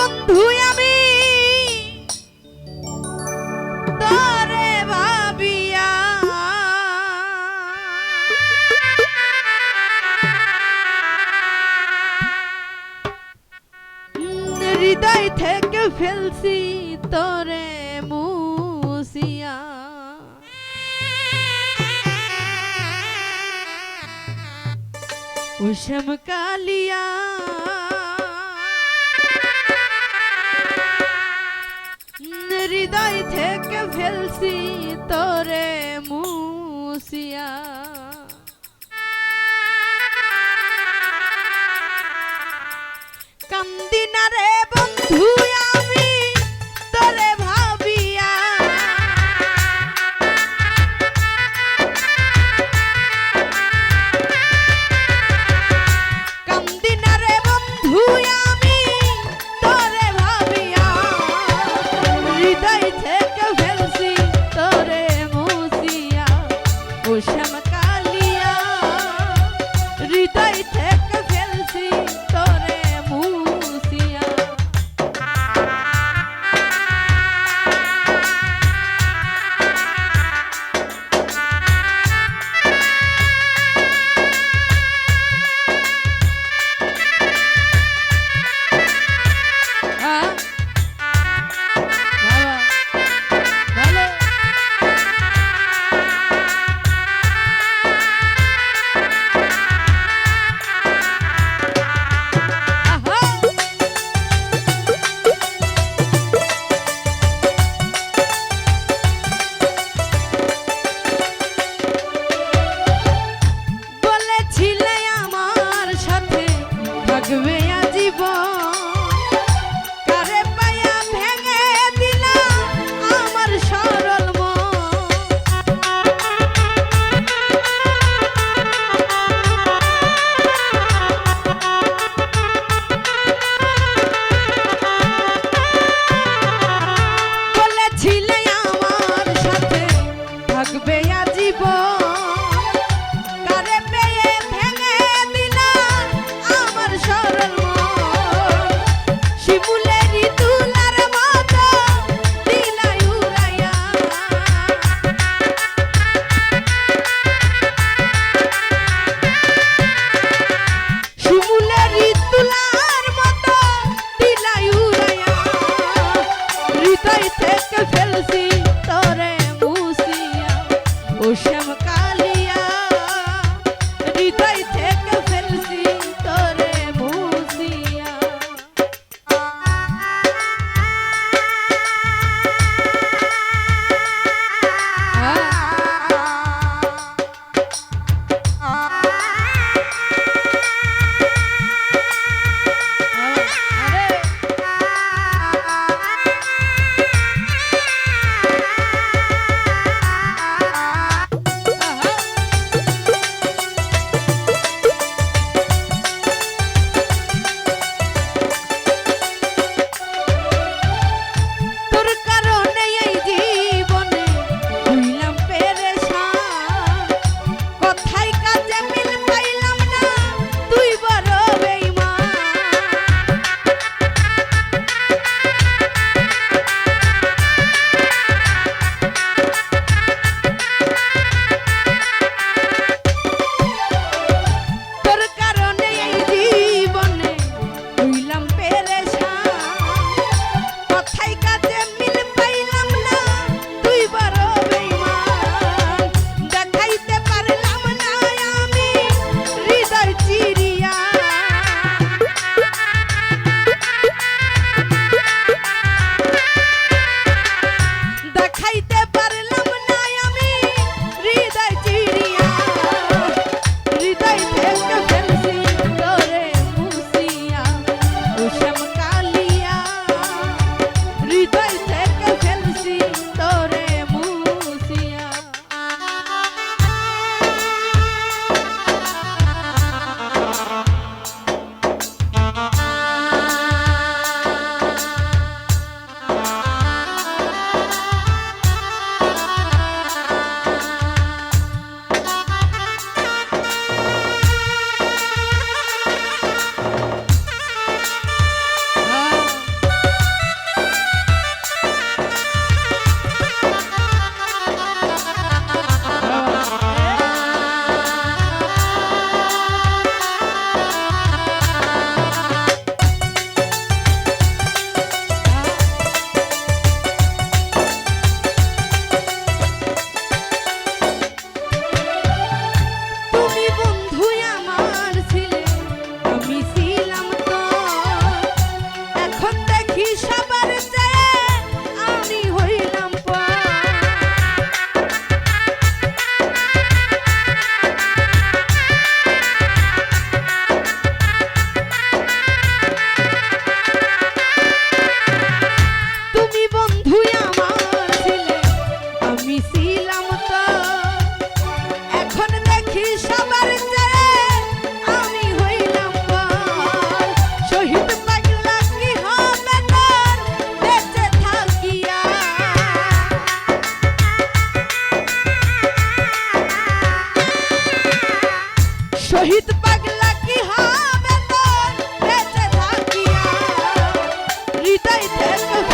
বন্ধু আমি। তরে ভাবিয়া হৃদয় থেকে ফেলছি তরে মুসিয়া উষম কালিয়া হৃদয় থেকে ফেলছি তোরে মুসিয়া। কান্দিনা বন্ধুয়া Chama শহীদ পাগলা কি হবে তোর? বেঁচে থাকিয়া হৃদয় থেকে